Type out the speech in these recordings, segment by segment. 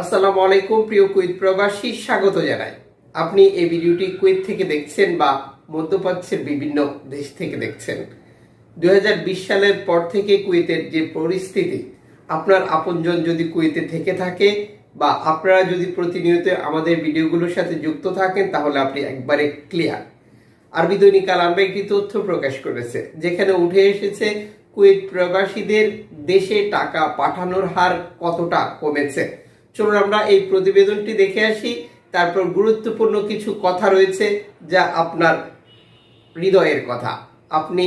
আসসালামু আলাইকুম, প্রিয় কুইত প্রবাসী, স্বাগত জানাই। আপনি এই ভিডিওটি কুইত থেকে দেখছেন বা মধ্যপ্রাচ্যের বিভিন্ন দেশ থেকে দেখছেন। দু হাজার বিশ সালের পর থেকে কুয়েতের যে পরিস্থিতি, আপনার আপনজন যদি কুয়েতে থেকে থাকে বা আপনারা যদি প্রতিনিয়ত আমাদের ভিডিওগুলোর সাথে যুক্ত থাকেন, তাহলে আপনি একবারে ক্লিয়ার। আরবি দৈনিক আল আরবা একটি তথ্য প্রকাশ করেছে, যেখানে উঠে এসেছে কুয়েত প্রবাসীদের দেশে টাকা পাঠানোর হার কতটা কমেছে? চলুন আমরা এই প্রতিবেদনটি দেখে আসি। তারপর গুরুত্বপূর্ণ কিছু কথা রয়েছে যা আপনার হৃদয়ের কথা। আপনি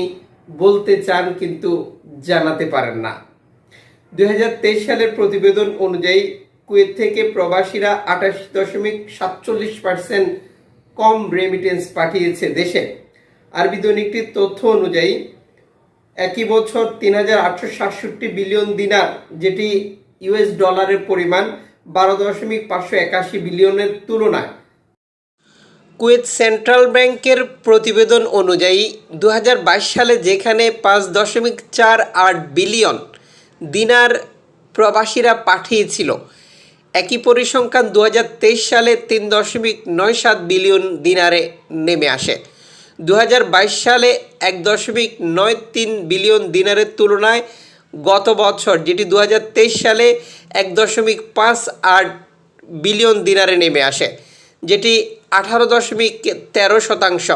বলতে চান কিন্তু জানাতে পারেন না। দু হাজার তেইশ সালের প্রতিবেদন অনুযায়ী কুয়েত থেকে প্রবাসীরা আঠাশ দশমিক সাতচল্লিশ পার্সেন্ট কম রেমিটেন্স পাঠিয়েছে দেশে। আরবি দৈনিকটির তথ্য অনুযায়ী, একই বছর তিন হাজার আটশো সাতষট্টি বিলিয়ন দিনার, যেটি ইউএস ডলারের পরিমাণ বারো দশমিক পাঁচশো একাশি বিলিয়নের তুলনায়। কুয়েত সেন্ট্রাল ব্যাংকের প্রতিবেদন অনুযায়ী দু হাজার বাইশ সালে যেখানে পাঁচ দশমিক চার আট বিলিয়ন দিনার প্রবাসীরা পাঠিয়েছিল, একই পরিসংখ্যান দু হাজার তেইশ সালে তিন দশমিক নয় সাত বিলিয়ন দিনারে নেমে আসে। দু হাজার বাইশ সালে এক দশমিক নয় তিন বিলিয়ন দিনারের তুলনায় গত বছর, যেটি দু হাজার তেইশ সালে এক দশমিক পাঁচ আট বিলিয়ন দিনারে নেমে আসে, যেটি আঠারো দশমিক তেরো শতাংশ।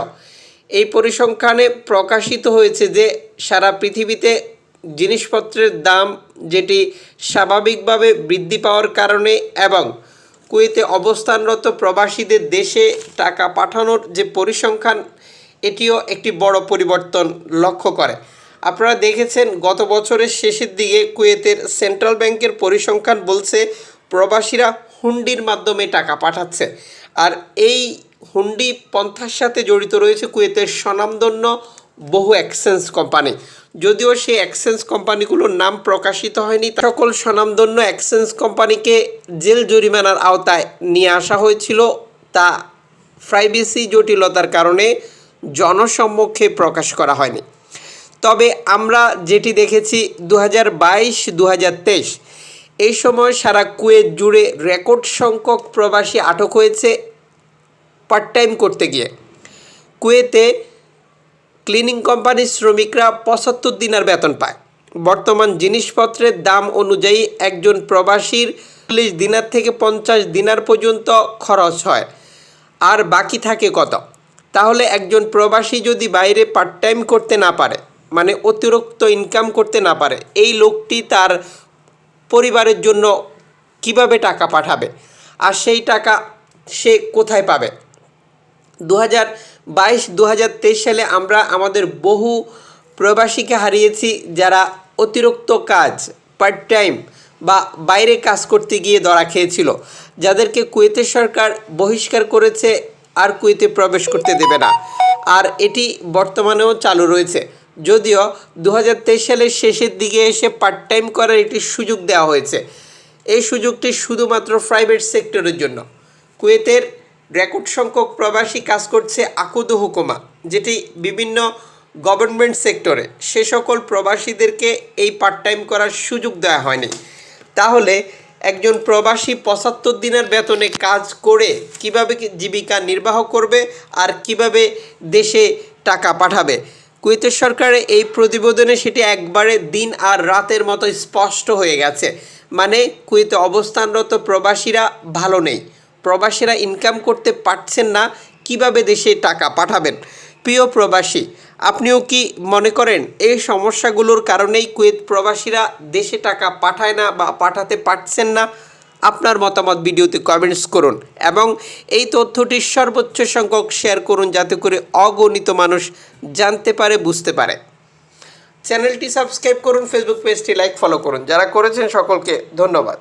এই পরিসংখ্যানে প্রকাশিত হয়েছে যে, সারা পৃথিবীতে জিনিসপত্রের দাম, যেটি স্বাভাবিকভাবে বৃদ্ধি পাওয়ার কারণে এবং কুয়েতে অবস্থানরত প্রবাসীদের দেশে টাকা পাঠানোর যে পরিসংখ্যান, এটিও একটি বড় পরিবর্তন লক্ষ্য করে। আপনারা দেখেছেন, গত বছরের শেষের দিকে কুয়েতের সেন্ট্রাল ব্যাংকের পরিসংখ্যান বলছে, প্রবাসীরা হুন্ডির মাধ্যমে টাকা পাঠাচ্ছে। আর এই হুন্ডি পন্থার সাথে জড়িত রয়েছে কুয়েতের স্বনামধন্য বহু এক্সচেঞ্জ কোম্পানি। যদিও সেই এক্সচেঞ্জ কোম্পানিগুলোর নাম প্রকাশিত হয়নি সকল স্বনামধন্য এক্সচেঞ্জ কোম্পানিকে জেল জরিমানার আওতায় নিয়ে আসা হয়েছিল। তা প্রাইভেসি জটিলতার কারণে জনসম্মুখে প্রকাশ করা হয়নি। তবে আমরা যেটি দেখেছি দু হাজার বাইশ দু হাজার তেইশ এই সময় সারা কুয়েত জুড়ে রেকর্ড সংখ্যক প্রবাসী আটক হয়েছে পার্ট টাইম করতে গিয়ে। কুয়েতে ক্লিনিং কোম্পানির শ্রমিকরা পঁচাত্তর দিনার বেতন পায়। বর্তমান জিনিসপত্রের দাম অনুযায়ী একজন প্রবাসীর চল্লিশ দিনার থেকে পঞ্চাশ দিনার পর্যন্ত খরচ হয়। আর বাকি থাকে কত? তাহলে একজন প্রবাসী যদি বাইরে পার্ট টাইম করতে না পারে মানে অতিরিক্ত ইনকাম করতে না পারে। এই লোকটি তার পরিবারের জন্য কীভাবে টাকা পাঠাবে? আর সেই টাকা সে কোথায় পাবে? দু হাজার বাইশ দু হাজার তেইশ সালে আমরা আমাদের বহু প্রবাসীকে হারিয়েছি যারা অতিরিক্ত কাজ পার্ট টাইম বা বাইরে কাজ করতে গিয়ে ধরা খেয়েছিল। যাদেরকে কুয়েতের সরকার বহিষ্কার করেছে আর কুয়েতে প্রবেশ করতে দেবে না। আর এটি বর্তমানেও চালু রয়েছে। যদিও দু হাজার তেইশ সালের শেষের দিকে এসে পার্ট টাইম করার একটি সুযোগ দেওয়া হয়েছে। এই সুযোগটি শুধুমাত্র প্রাইভেট সেক্টরের জন্য। কুয়েতের রেকর্ড সংখ্যক প্রবাসী কাজ করছে আকুদ হুকুমা যেটি বিভিন্ন গভর্নমেন্ট সেক্টরে সে সকল প্রবাসীদেরকে এই পার্ট টাইম করার সুযোগ দেওয়া হয়নি। তাহলে একজন প্রবাসী পঁচাত্তর দিনের বেতনে কাজ করে কীভাবে জীবিকা নির্বাহ করবে আর কীভাবে দেশে টাকা পাঠাবে? কুয়েতের সরকারের এই প্রতিবেদনে সেটি একবারে দিন আর রাতের মতো স্পষ্ট হয়ে গেছে। মানে কুয়েতে অবস্থানরত প্রবাসীরা ভালো নেই। প্রবাসীরা ইনকাম করতে পারছেন না, কীভাবে দেশে টাকা পাঠাবেন? প্রিয় প্রবাসী, আপনিও কি মনে করেন এই সমস্যাগুলোর কারণেই কুয়েত প্রবাসীরা দেশে টাকা পাঠায় না বা পাঠাতে পারছেন না? আপনার মতামত ভিডিওতে কমেন্টস করুন এবং এই তথ্যটি সর্বোচ্চ সংখ্যক শেয়ার করুন যাতে করে অগণিত মানুষ জানতে পারে, বুঝতে পারে। চ্যানেলটি সাবস্ক্রাইব করুন ফেসবুক পেজটি লাইক ফলো করুন। যারা করেছেন সকলকে ধন্যবাদ।